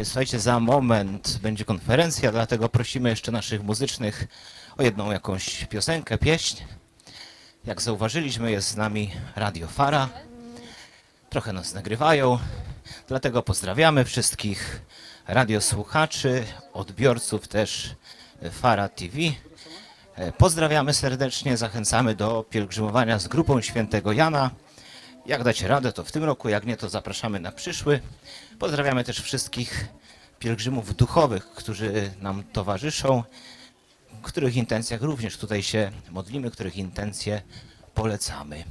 E, Słuchajcie, za moment będzie konferencja, dlatego prosimy jeszcze naszych muzycznych o jedną jakąś piosenkę, pieśń. Jak zauważyliśmy, jest z nami Radio Fara. Trochę nas nagrywają, dlatego pozdrawiamy wszystkich radiosłuchaczy, odbiorców też Fara TV. E, Pozdrawiamy serdecznie, zachęcamy do pielgrzymowania z grupą Świętego Jana. Jak dacie radę, to w tym roku, jak nie, to zapraszamy na przyszły. Pozdrawiamy też wszystkich pielgrzymów duchowych, którzy nam towarzyszą, których intencjach również tutaj się modlimy, których intencje polecamy.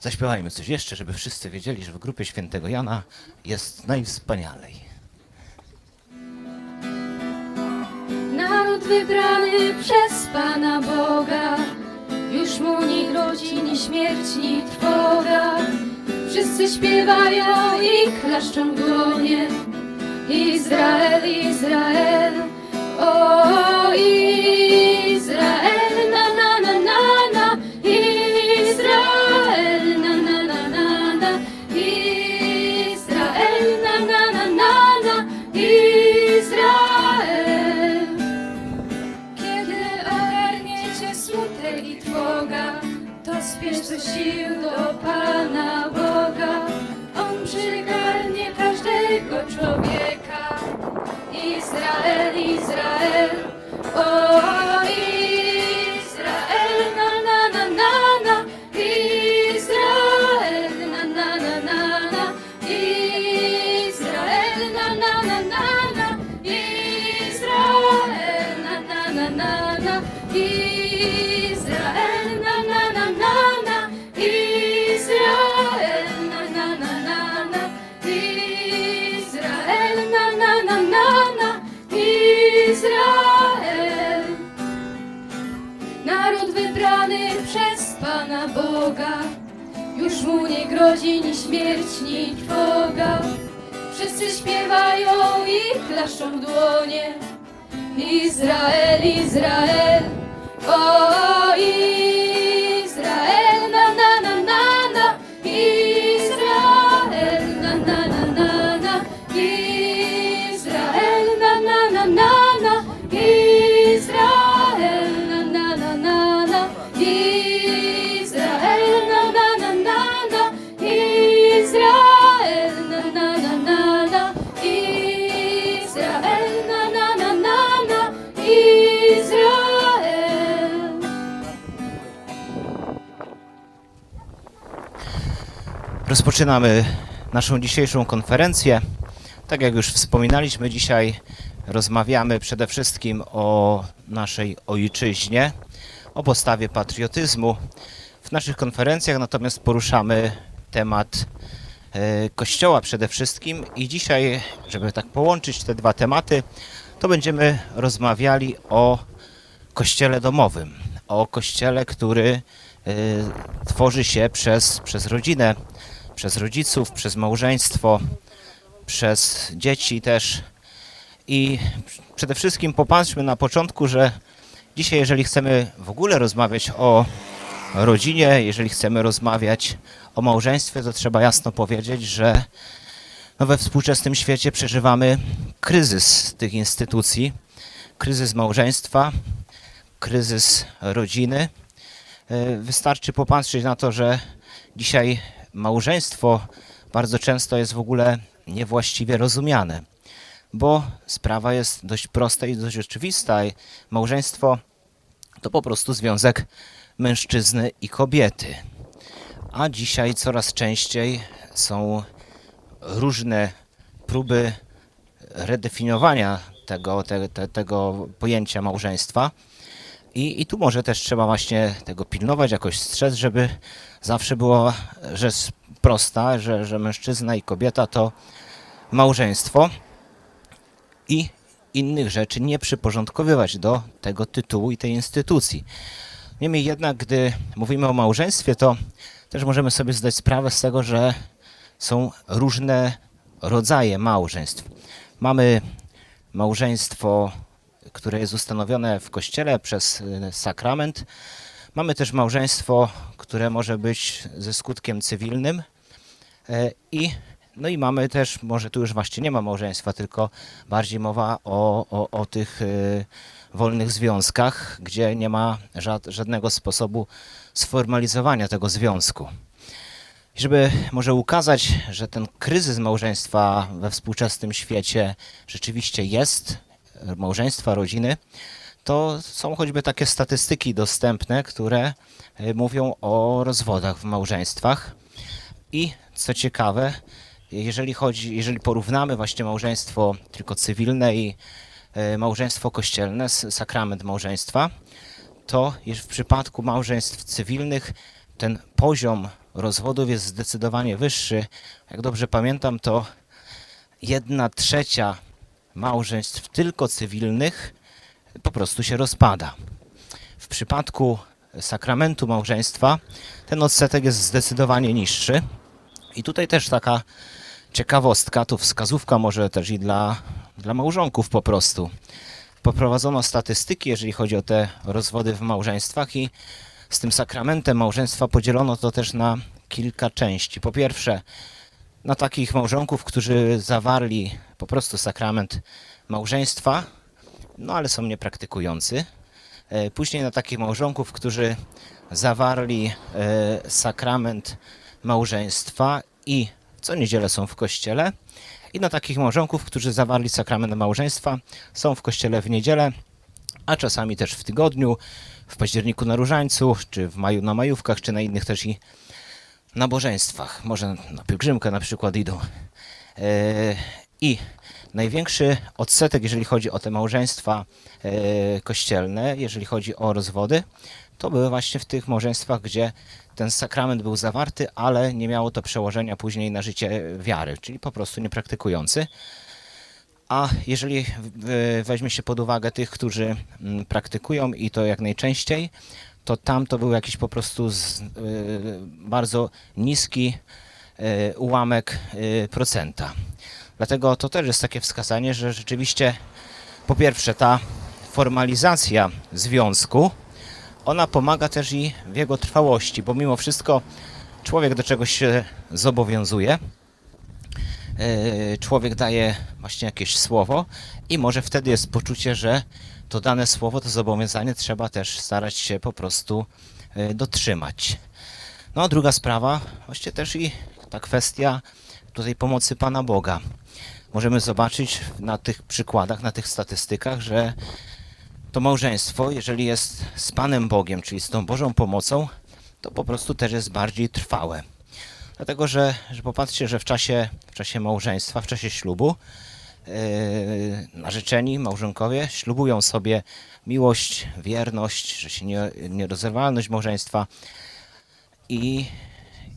Zaśpiewajmy coś jeszcze, żeby wszyscy wiedzieli, że w grupie Świętego Jana jest najwspanialej. Naród wybrany przez Pana Boga, już mu nie grozi ni śmierć, ni trwoga. Wszyscy śpiewają i klaszczą w dłonie. Izrael, Izrael, o Izrael, na na na na na, Izrael, na na na na na, Izrael, na na na na na, Izrael. Kiedy ogarniecie smutek i to spiesz do sił do Pana Boga. On przygarnie każdego człowieka. Izrael, Izrael, o Boga, już mu nie grozi ni śmierć, ni trwoga. Wszyscy śpiewają i klaszczą w dłonie. Izrael, Izrael, o Izrael, Rozpoczynamy naszą dzisiejszą konferencję. Tak jak już wspominaliśmy, dzisiaj rozmawiamy przede wszystkim o naszej ojczyźnie, o postawie patriotyzmu. W naszych konferencjach natomiast poruszamy temat e, Kościoła przede wszystkim i dzisiaj, żeby tak połączyć te dwa tematy, to będziemy rozmawiali o kościele domowym, o kościele, który y, tworzy się przez, przez rodzinę, przez rodziców, przez małżeństwo, przez dzieci też. I przede wszystkim popatrzmy na początku, że dzisiaj, jeżeli chcemy w ogóle rozmawiać o rodzinie, jeżeli chcemy rozmawiać o małżeństwie, to trzeba jasno powiedzieć, że no we współczesnym świecie przeżywamy kryzys tych instytucji, kryzys małżeństwa, kryzys rodziny. Wystarczy popatrzeć na to, że dzisiaj małżeństwo bardzo często jest w ogóle niewłaściwie rozumiane, bo sprawa jest dość prosta i dość oczywista. Małżeństwo to po prostu związek mężczyzny i kobiety. A dzisiaj coraz częściej są różne próby redefiniowania tego, te, te, tego pojęcia małżeństwa. I, I tu może też trzeba właśnie tego pilnować, jakoś strzec, żeby zawsze było, jest prosta, że, że mężczyzna i kobieta to małżeństwo i innych rzeczy nie przyporządkowywać do tego tytułu i tej instytucji. Niemniej jednak, gdy mówimy o małżeństwie, to też możemy sobie zdać sprawę z tego, że są różne rodzaje małżeństw. Mamy małżeństwo, które jest ustanowione w kościele przez y, sakrament. Mamy też małżeństwo, które może być ze skutkiem cywilnym. E, I No i mamy też, może tu już właśnie nie ma małżeństwa, tylko bardziej mowa o, o, o tych y, wolnych związkach, gdzie nie ma żad, żadnego sposobu sformalizowania tego związku. Żeby może ukazać, że ten kryzys małżeństwa we współczesnym świecie rzeczywiście jest, e, małżeństwa, rodziny, to są choćby takie statystyki dostępne, które e, mówią o rozwodach w małżeństwach. I co ciekawe, jeżeli chodzi, jeżeli porównamy właśnie małżeństwo tylko cywilne i e, małżeństwo kościelne, sakrament małżeństwa, to w przypadku małżeństw cywilnych ten poziom rozwodów jest zdecydowanie wyższy. Jak dobrze pamiętam, to jedna trzecia małżeństw tylko cywilnych po prostu się rozpada. W przypadku sakramentu małżeństwa ten odsetek jest zdecydowanie niższy. I tutaj też taka ciekawostka, tu wskazówka może też i dla, dla małżonków po prostu. Poprowadzono statystyki, jeżeli chodzi o te rozwody w małżeństwach i z tym sakramentem małżeństwa podzielono to też na kilka części. Po pierwsze, na takich małżonków, którzy zawarli po prostu sakrament małżeństwa, no ale są niepraktykujący. E, Później na takich małżonków, którzy zawarli e, sakrament małżeństwa i co niedzielę są w kościele. I na takich małżonków, którzy zawarli sakrament małżeństwa, są w kościele w niedzielę, a czasami też w tygodniu, w październiku na różańcu, czy w maju na majówkach, czy na innych też i nabożeństwach. Może na pielgrzymkę na przykład idą. E, I największy odsetek, jeżeli chodzi o te małżeństwa e, kościelne, jeżeli chodzi o rozwody, to były właśnie w tych małżeństwach, gdzie ten sakrament był zawarty, ale nie miało to przełożenia później na życie wiary, czyli po prostu niepraktykujący. A jeżeli w- weźmie się pod uwagę tych, którzy mm, praktykują i to jak najczęściej, to tam to był jakiś po prostu z, y, bardzo niski ułamek procenta. Dlatego to też jest takie wskazanie, że rzeczywiście po pierwsze ta formalizacja związku, ona pomaga też i w jego trwałości, bo mimo wszystko człowiek do czegoś się zobowiązuje, e, człowiek daje właśnie jakieś słowo i może wtedy jest poczucie, że to dane słowo, to zobowiązanie trzeba też starać się po prostu e, dotrzymać. No a druga sprawa, właśnie też i ta kwestia tutaj pomocy Pana Boga. Możemy zobaczyć na tych przykładach, na tych statystykach, że to małżeństwo, jeżeli jest z Panem Bogiem, czyli z tą Bożą pomocą, to po prostu też jest bardziej trwałe. Dlatego, że, że popatrzcie, że w czasie, w czasie małżeństwa, w czasie ślubu, yy, narzeczeni, małżonkowie ślubują sobie miłość, wierność, że się nie, nierozerwalność małżeństwa i,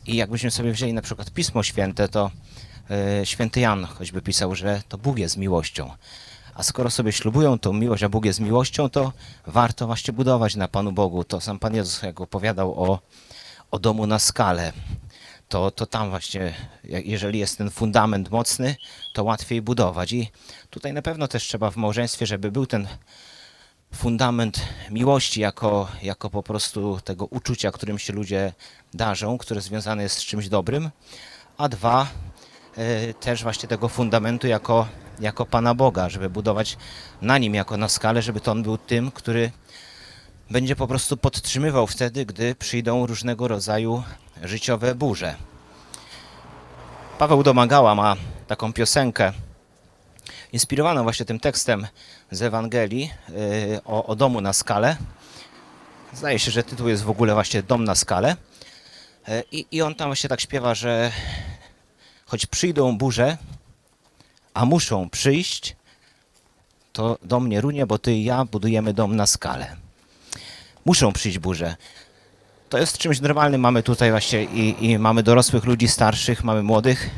i jakbyśmy sobie wzięli na przykład Pismo Święte, to święty Jan choćby pisał, że to Bóg jest miłością. A skoro sobie ślubują tą miłość, a Bóg jest miłością, to warto właśnie budować na Panu Bogu. To sam Pan Jezus, jak opowiadał o, o domu na skalę, to, to tam właśnie, jeżeli jest ten fundament mocny, to łatwiej budować. I tutaj na pewno też trzeba w małżeństwie, żeby był ten fundament miłości jako, jako po prostu tego uczucia, którym się ludzie darzą, które związane jest z czymś dobrym, a dwa, e, też właśnie tego fundamentu jako, jako Pana Boga, żeby budować na nim jako na skalę, żeby to on był tym, który będzie po prostu podtrzymywał wtedy, gdy przyjdą różnego rodzaju życiowe burze. Paweł Domagała ma taką piosenkę inspirowaną właśnie tym tekstem z Ewangelii yy, o, o domu na skalę. Zdaje się, że tytuł jest w ogóle właśnie Dom na skalę. Yy, I, I on tam właśnie tak śpiewa, że choć przyjdą burze, a muszą przyjść, to dom nie runie, bo ty i ja budujemy dom na skalę. Muszą przyjść burze. To jest czymś normalnym. Mamy tutaj właśnie i, i mamy dorosłych ludzi starszych, mamy młodych.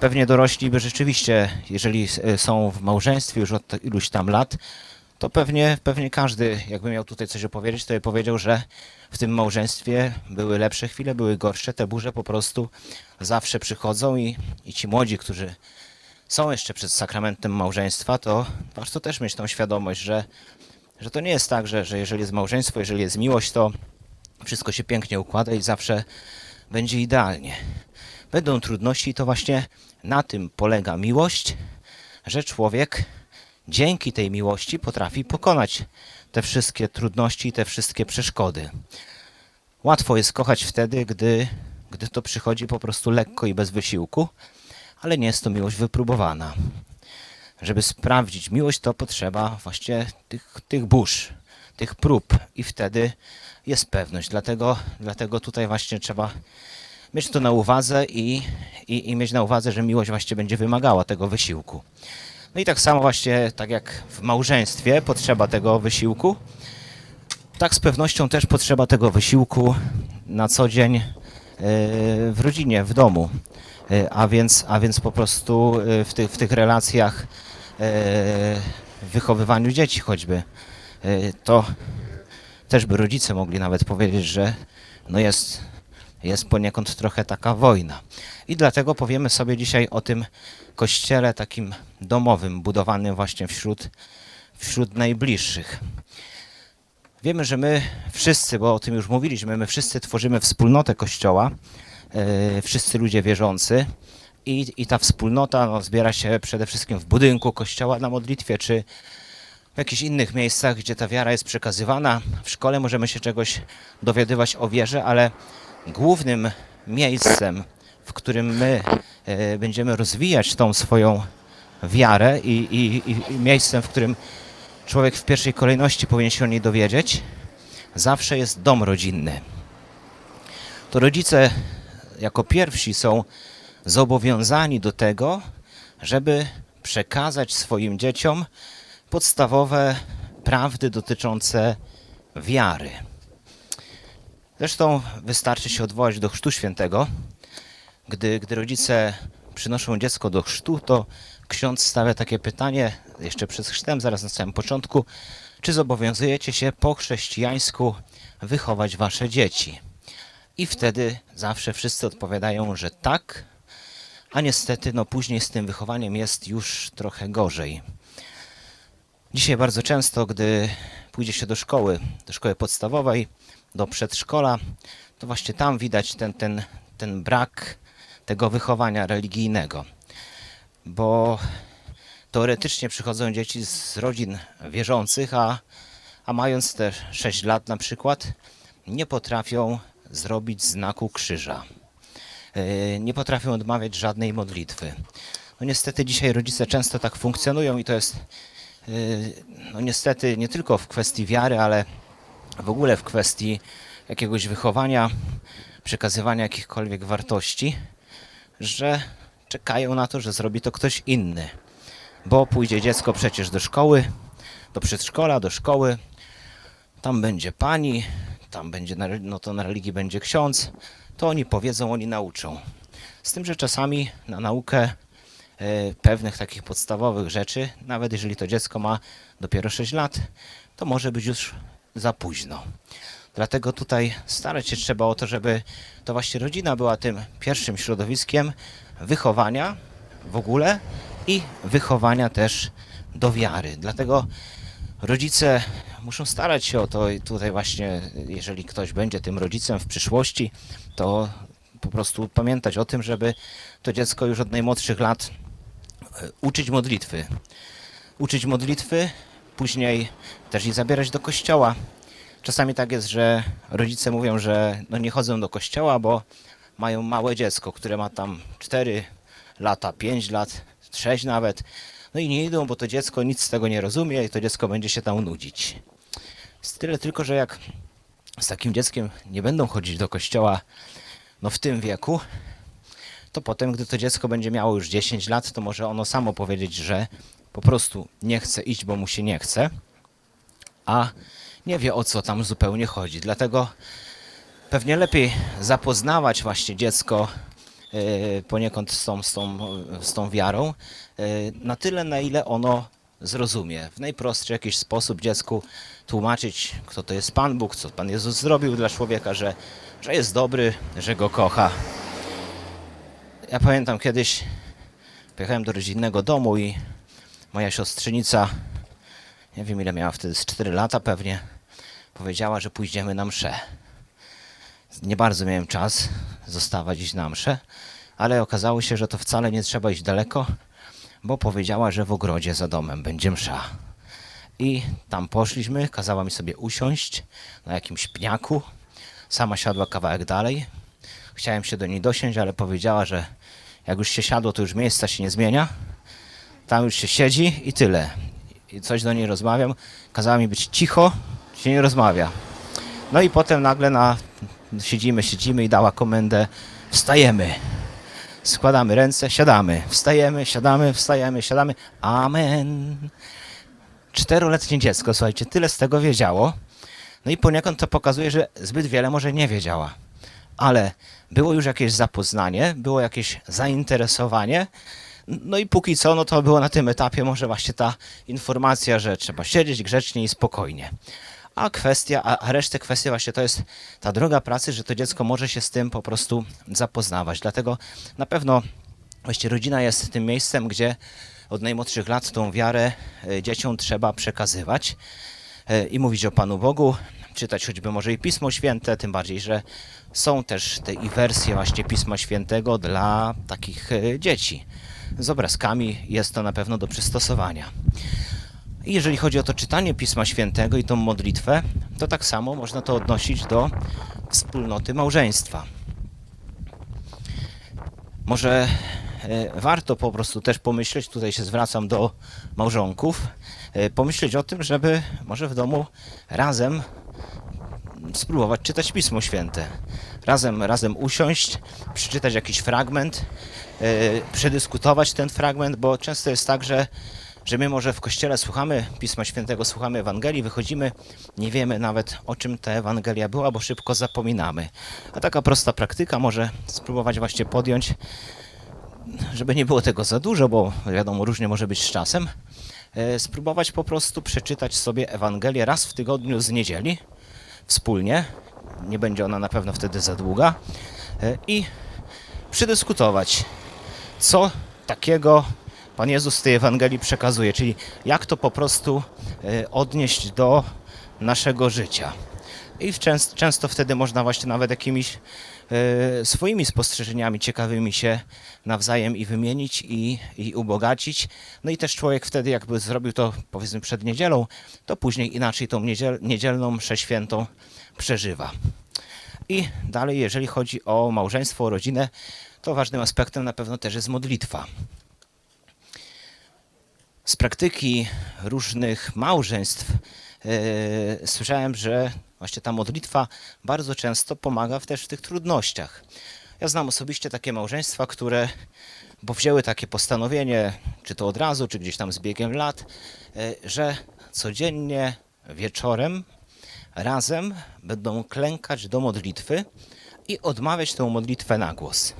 Pewnie dorośli by rzeczywiście, jeżeli są w małżeństwie już od iluś tam lat, to pewnie, pewnie każdy, jakby miał tutaj coś opowiedzieć, to by powiedział, że w tym małżeństwie były lepsze chwile, były gorsze. Te burze po prostu zawsze przychodzą i, i ci młodzi, którzy są jeszcze przed sakramentem małżeństwa, to warto też mieć tą świadomość, że, że to nie jest tak, że, że jeżeli jest małżeństwo, jeżeli jest miłość, to wszystko się pięknie układa i zawsze będzie idealnie. będą trudności i to właśnie na tym polega miłość, że człowiek dzięki tej miłości potrafi pokonać te wszystkie trudności, te wszystkie przeszkody. Łatwo jest kochać wtedy, gdy, gdy to przychodzi po prostu lekko i bez wysiłku, ale nie jest to miłość wypróbowana. Żeby sprawdzić miłość, to potrzeba właśnie tych, tych burz, tych prób i wtedy jest pewność. Dlatego, dlatego tutaj właśnie trzeba mieć to na uwadze i, i, i mieć na uwadze, że miłość właśnie będzie wymagała tego wysiłku. No i tak samo właśnie, tak jak w małżeństwie potrzeba tego wysiłku, tak z pewnością też potrzeba tego wysiłku na co dzień e, w rodzinie, w domu. E, A więc, a więc po prostu e, w tych, w tych relacjach, w wychowywaniu dzieci choćby, to też by rodzice mogli nawet powiedzieć, że no jest, jest poniekąd trochę taka wojna. I dlatego powiemy sobie dzisiaj o tym kościele takim domowym, budowanym właśnie wśród, wśród najbliższych. Wiemy, że my wszyscy, bo o tym już mówiliśmy, my wszyscy tworzymy wspólnotę Kościoła, e, wszyscy ludzie wierzący i, i ta wspólnota no, zbiera się przede wszystkim w budynku Kościoła na modlitwie, czy w jakichś innych miejscach, gdzie ta wiara jest przekazywana. W szkole możemy się czegoś dowiadywać o wierze, ale głównym miejscem, w którym my e, będziemy rozwijać tą swoją wiarę i, i, i- i miejscem, w którym człowiek w pierwszej kolejności powinien się o niej dowiedzieć, zawsze jest dom rodzinny. To rodzice jako pierwsi są zobowiązani do tego, żeby przekazać swoim dzieciom podstawowe prawdy dotyczące wiary. Zresztą wystarczy się odwołać do Chrztu Świętego. Gdy, gdy rodzice przynoszą dziecko do chrztu, to ksiądz stawia takie pytanie, jeszcze przed chrztem, zaraz na samym początku, czy zobowiązujecie się po chrześcijańsku wychować wasze dzieci? I wtedy zawsze wszyscy odpowiadają, że tak, a niestety no później z tym wychowaniem jest już trochę gorzej. Dzisiaj bardzo często, gdy pójdzie się do szkoły, do szkoły podstawowej, do przedszkola, to właśnie tam widać ten, ten, ten brak tego wychowania religijnego. Bo teoretycznie przychodzą dzieci z rodzin wierzących, a, a mając te 6 lat na przykład, nie potrafią zrobić znaku krzyża. Yy, Nie potrafią odmawiać żadnej modlitwy. No niestety dzisiaj rodzice często tak funkcjonują i to jest Yy, no niestety nie tylko w kwestii wiary, ale w ogóle w kwestii jakiegoś wychowania, przekazywania jakichkolwiek wartości, że czekają na to, że zrobi to ktoś inny. Bo pójdzie dziecko przecież do szkoły, do przedszkola, do szkoły, tam będzie pani, tam będzie, no to na religii będzie ksiądz, to oni powiedzą, oni nauczą. Z tym, że czasami na naukę e, pewnych takich podstawowych rzeczy, nawet jeżeli to dziecko ma dopiero 6 lat, to może być już za późno. Dlatego tutaj starać się trzeba o to, żeby to właśnie rodzina była tym pierwszym środowiskiem wychowania w ogóle i wychowania też do wiary. Dlatego rodzice muszą starać się o to i tutaj właśnie, jeżeli ktoś będzie tym rodzicem w przyszłości, to po prostu pamiętać o tym, żeby to dziecko już od najmłodszych lat e, uczyć modlitwy. Uczyć modlitwy, później też je zabierać do kościoła. Czasami tak jest, że rodzice mówią, że no nie chodzą do kościoła, bo mają małe dziecko, które ma tam 4 lata, 5 lat, 6 nawet. No i nie idą, bo to dziecko nic z tego nie rozumie i to dziecko będzie się tam nudzić. Jest tyle tylko, że jak z takim dzieckiem nie będą chodzić do kościoła no w tym wieku, to potem, gdy to dziecko będzie miało już 10 lat, to może ono samo powiedzieć, że po prostu nie chce iść, bo mu się nie chce, a nie wie o co tam zupełnie chodzi. Dlatego pewnie lepiej zapoznawać właśnie dziecko e, poniekąd z tą, z tą, z tą wiarą, e, na tyle, na ile ono zrozumie. W najprostszy jakiś sposób dziecku tłumaczyć, kto to jest Pan Bóg, co Pan Jezus zrobił dla człowieka, że, że jest dobry, że go kocha. Ja pamiętam kiedyś pojechałem do rodzinnego domu i moja siostrzenica, nie wiem ile miała wtedy, z 4 lata pewnie, powiedziała, że pójdziemy na mszę. Nie bardzo miałem czas zostawać iść na mszę, ale okazało się, że to wcale nie trzeba iść daleko, bo powiedziała, że w ogrodzie za domem będzie msza. I tam poszliśmy, kazała mi sobie usiąść na jakimś pniaku. Sama siadła kawałek dalej. Chciałem się do niej dosiąść, ale powiedziała, że jak już się siadło, to już miejsca się nie zmienia. Tam już się siedzi i tyle. I coś do niej rozmawiam. Kazała mi być cicho, się nie rozmawia. No i potem nagle na, siedzimy, siedzimy i dała komendę wstajemy. Składamy ręce, siadamy. Wstajemy, siadamy, wstajemy, siadamy. Amen. Czteroletnie dziecko, słuchajcie, tyle z tego wiedziało. No i poniekąd to pokazuje, że zbyt wiele może nie wiedziała. Ale było już jakieś zapoznanie, było jakieś zainteresowanie. No i póki co, no to było na tym etapie może właśnie ta informacja, że trzeba siedzieć grzecznie i spokojnie. A kwestia, a resztę kwestii właśnie to jest ta droga pracy, że to dziecko może się z tym po prostu zapoznawać. Dlatego na pewno właściwie rodzina jest tym miejscem, gdzie od najmłodszych lat tą wiarę e, dzieciom trzeba przekazywać e, i mówić o Panu Bogu, czytać choćby może i Pismo Święte, tym bardziej, że są też te i wersje właśnie Pisma Świętego dla takich e, dzieci. Z obrazkami jest to na pewno do przystosowania. I jeżeli chodzi o to czytanie Pisma Świętego i tą modlitwę, to tak samo można to odnosić do wspólnoty małżeństwa. Może e, warto po prostu też pomyśleć, tutaj się zwracam do małżonków, e, pomyśleć o tym, żeby może w domu razem spróbować czytać Pismo Święte. Razem, razem usiąść, przeczytać jakiś fragment, e, przedyskutować ten fragment, bo często jest tak, że, że my może w kościele słuchamy Pisma Świętego, słuchamy Ewangelii, wychodzimy, nie wiemy nawet o czym ta Ewangelia była, bo szybko zapominamy. A taka prosta praktyka może spróbować właśnie podjąć, żeby nie było tego za dużo, bo wiadomo, różnie może być z czasem, e, spróbować po prostu przeczytać sobie Ewangelię raz w tygodniu z niedzieli, wspólnie. Nie będzie ona na pewno wtedy za długa. E, I przedyskutować, co takiego Pan Jezus z tej Ewangelii przekazuje, czyli jak to po prostu e, odnieść do naszego życia. I często wtedy można właśnie nawet jakimiś swoimi spostrzeżeniami ciekawymi się nawzajem i wymienić i, i ubogacić. No i też człowiek wtedy jakby zrobił to powiedzmy przed niedzielą, to później inaczej tą niedziel, niedzielną mszę świętą przeżywa. I dalej, jeżeli chodzi o małżeństwo, o rodzinę, to ważnym aspektem na pewno też jest modlitwa. Z praktyki różnych małżeństw e, słyszałem, że właśnie ta modlitwa bardzo często pomaga też w tych trudnościach. Ja znam osobiście takie małżeństwa, które bo wzięły takie postanowienie, czy to od razu, czy gdzieś tam z biegiem lat, e, że codziennie wieczorem razem będą klękać do modlitwy i odmawiać tę modlitwę na głos.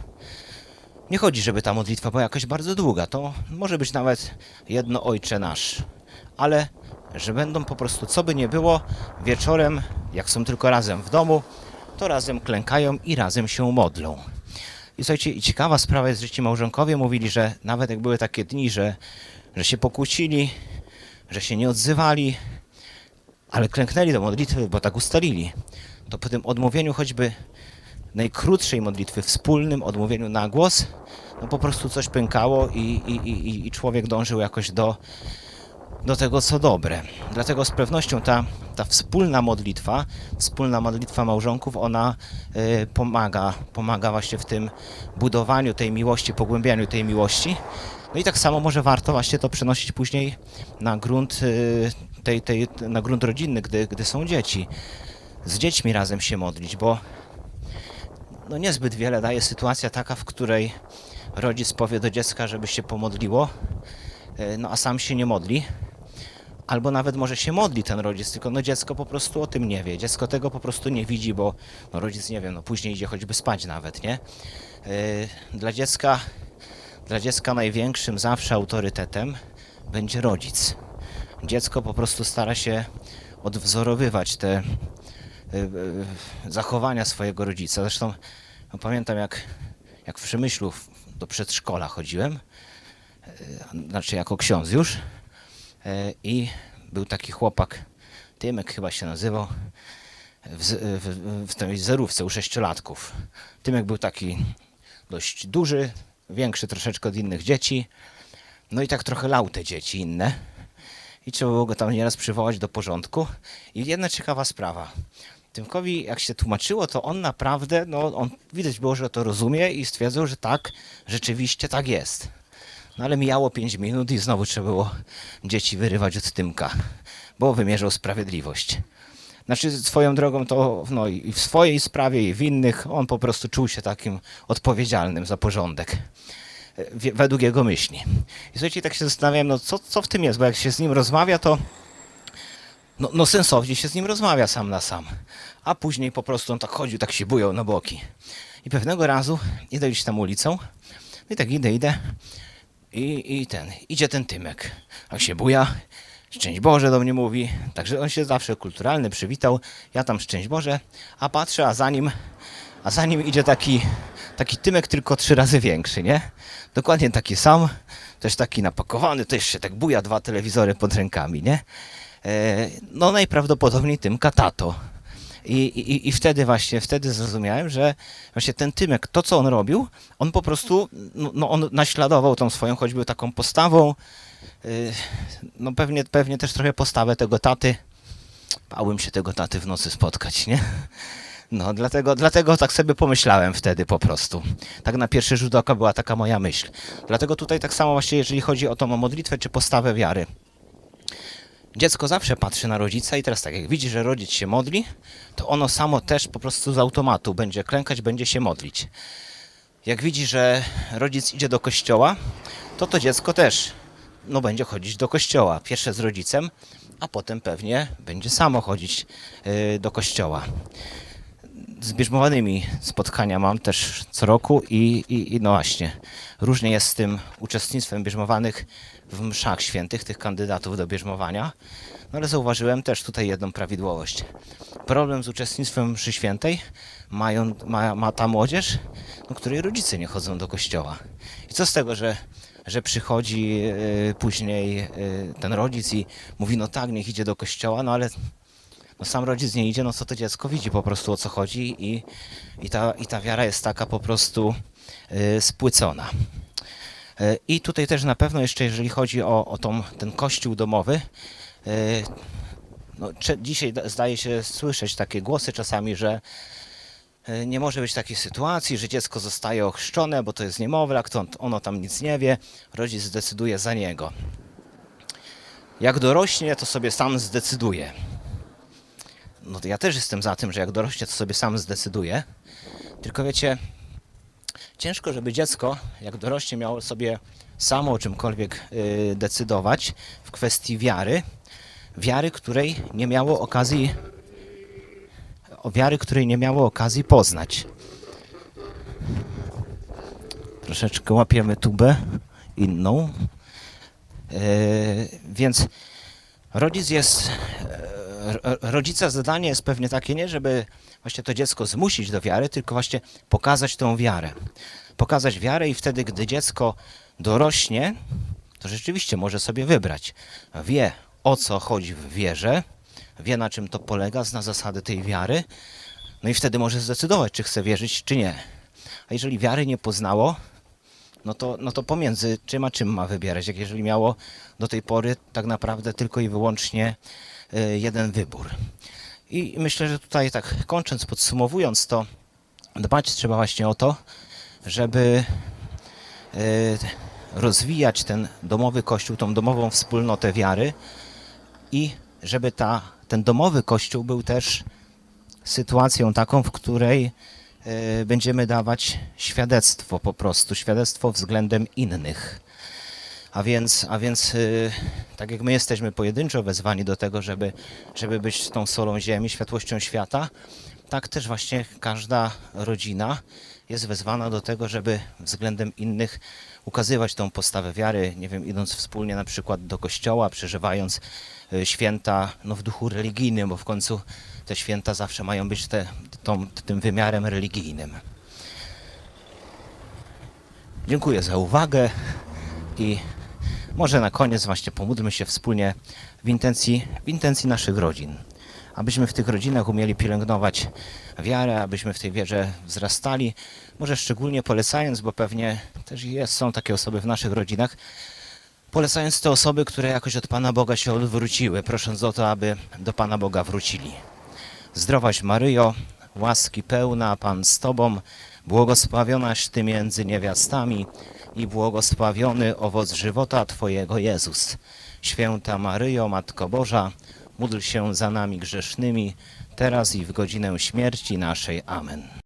Nie chodzi, żeby ta modlitwa była jakoś bardzo długa. To może być nawet jedno Ojcze Nasz. Ale że będą po prostu, co by nie było, wieczorem, jak są tylko razem w domu, to razem klękają i razem się modlą. I słuchajcie, i ciekawa sprawa jest, że ci małżonkowie mówili, że nawet jak były takie dni, że, że się pokłócili, że się nie odzywali, ale klęknęli do modlitwy, bo tak ustalili, to po tym odmówieniu choćby najkrótszej modlitwy, wspólnym odmówieniu na głos, no po prostu coś pękało i, i, i, i człowiek dążył jakoś do, do tego, co dobre. Dlatego z pewnością ta, ta wspólna modlitwa, wspólna modlitwa małżonków, ona y, pomaga, pomaga właśnie w tym budowaniu tej miłości, pogłębianiu tej miłości. No i tak samo może warto właśnie to przenosić później na grunt, y, tej, tej, na grunt rodzinny, gdy, gdy są dzieci. Z dziećmi razem się modlić, bo no niezbyt wiele daje sytuacja taka, w której rodzic powie do dziecka, żeby się pomodliło, e, no a sam się nie modli. Albo nawet może się modli ten rodzic, tylko no dziecko po prostu o tym nie wie. Dziecko tego po prostu nie widzi, bo no rodzic nie wie, no później idzie choćby spać nawet, nie? E, Dla dziecka, dla dziecka największym zawsze autorytetem będzie rodzic. Dziecko po prostu stara się odwzorowywać te y, y, zachowania swojego rodzica. Zresztą no, pamiętam jak, jak w Przemyślu do przedszkola chodziłem, y, znaczy jako ksiądz już y, i był taki chłopak, Tymek chyba się nazywał, w, z- w, w tej zerówce u sześciolatków. Tymek był taki dość duży, większy troszeczkę od innych dzieci. No i tak trochę lał te dzieci inne. I trzeba było go tam nieraz przywołać do porządku. I jedna ciekawa sprawa. Tymkowi, jak się tłumaczyło, to on naprawdę, no on widać było, że to rozumie i stwierdzał, że tak, rzeczywiście tak jest. No ale mijało 5 minut i znowu trzeba było dzieci wyrywać od Tymka, bo wymierzał sprawiedliwość. Znaczy swoją drogą to no, i w swojej sprawie i w innych on po prostu czuł się takim odpowiedzialnym za porządek. e, Według jego myśli. I słuchajcie, tak się zastanawiałem, no co, co w tym jest, bo jak się z nim rozmawia, to no, no sensownie się z nim rozmawia sam na sam. A później po prostu on tak chodził, tak się bujał na boki. I pewnego razu idę gdzieś tam ulicą, no i tak idę, idę i, i ten, idzie ten Tymek. Jak się buja, szczęść Boże do mnie mówi, także on się zawsze kulturalny, przywitał, ja tam szczęść Boże, a patrzę, a za nim, a za nim idzie taki, taki Tymek tylko trzy razy większy, nie? Dokładnie taki sam, też taki napakowany, też się tak buja, dwa telewizory pod rękami, nie? E, no najprawdopodobniej Tymka tato. I, i, I wtedy właśnie, wtedy zrozumiałem, że właśnie ten Tymek, to co on robił, on po prostu, no, no on naśladował tą swoją choćby taką postawą, yy, no pewnie, pewnie też trochę postawę tego taty. Bałem się tego taty w nocy spotkać, nie? No, dlatego, dlatego tak sobie pomyślałem wtedy po prostu. Tak na pierwszy rzut oka była taka moja myśl. Dlatego tutaj tak samo właśnie, jeżeli chodzi o tą modlitwę czy postawę wiary. Dziecko zawsze patrzy na rodzica i teraz tak, jak widzi, że rodzic się modli, to ono samo też po prostu z automatu będzie klękać, będzie się modlić. Jak widzi, że rodzic idzie do kościoła, to to dziecko też no, będzie chodzić do kościoła. Pierwsze z rodzicem, a potem pewnie będzie samo chodzić yy, do kościoła. Z bierzmowanymi spotkania mam też co roku i, i, i no właśnie, różnie jest z tym uczestnictwem bierzmowanych w mszach świętych, tych kandydatów do bierzmowania. No ale zauważyłem też tutaj jedną prawidłowość. Problem z uczestnictwem mszy świętej mają, ma, ma ta młodzież, no, której rodzice nie chodzą do kościoła. I co z tego, że, że przychodzi y, później y, ten rodzic i mówi, no tak, niech idzie do kościoła, no ale no sam rodzic nie idzie, no co to dziecko widzi po prostu o co chodzi i, i, ta, i ta wiara jest taka po prostu y, spłycona. Y, I tutaj też na pewno jeszcze jeżeli chodzi o, o tą, ten kościół domowy, y, no, dzisiaj da- zdaje się słyszeć takie głosy czasami, że y, nie może być takiej sytuacji, że dziecko zostaje ochrzczone, bo to jest niemowlak, to on- ono tam nic nie wie, rodzic zdecyduje za niego. Jak dorośnie, to sobie sam zdecyduje. No to ja też jestem za tym, że jak dorośnie, to sobie sam zdecyduje. Tylko wiecie, ciężko, żeby dziecko, jak dorośnie, miało sobie samo o czymkolwiek y, decydować w kwestii wiary. Wiary, której nie miało okazji o wiary, której nie miało okazji poznać. Troszeczkę łapiemy tubę inną. E, więc rodzic jest rodzica zadanie jest pewnie takie nie, żeby właśnie to dziecko zmusić do wiary, tylko właśnie pokazać tą wiarę. Pokazać wiarę i wtedy, gdy dziecko dorośnie, to rzeczywiście może sobie wybrać. Wie o co chodzi w wierze, wie na czym to polega, zna zasady tej wiary, no i wtedy może zdecydować, czy chce wierzyć, czy nie. A jeżeli wiary nie poznało, no to, no to pomiędzy czym a czym ma wybierać, jak jeżeli miało do tej pory tak naprawdę tylko i wyłącznie jeden wybór. I myślę, że tutaj tak kończąc, podsumowując to, dbać trzeba właśnie o to, żeby y, rozwijać ten domowy kościół, tą domową wspólnotę wiary i żeby ta, ten domowy kościół był też sytuacją taką, w której e, będziemy dawać świadectwo po prostu, świadectwo względem innych. A więc, a więc e, tak jak my jesteśmy pojedynczo wezwani do tego, żeby, żeby być tą solą ziemi, światłością świata, tak też właśnie każda rodzina jest wezwana do tego, żeby względem innych ukazywać tą postawę wiary, nie wiem, idąc wspólnie na przykład do kościoła, przeżywając e, święta no, w duchu religijnym, bo w końcu te święta zawsze mają być te, tą, tym wymiarem religijnym. Dziękuję za uwagę i może na koniec właśnie pomódlmy się wspólnie w intencji, w intencji naszych rodzin. abyśmy w tych rodzinach umieli pielęgnować wiarę, abyśmy w tej wierze wzrastali. Może szczególnie polecając, bo pewnie też jest, są takie osoby w naszych rodzinach, polecając te osoby, które jakoś od Pana Boga się odwróciły, prosząc o to, aby do Pana Boga wrócili. Zdrowaś Maryjo, łaski pełna, Pan z Tobą, błogosławionaś Ty między niewiastami i błogosławiony owoc żywota Twojego Jezus. Święta Maryjo, Matko Boża, módl się za nami grzesznymi, teraz i w godzinę śmierci naszej. Amen.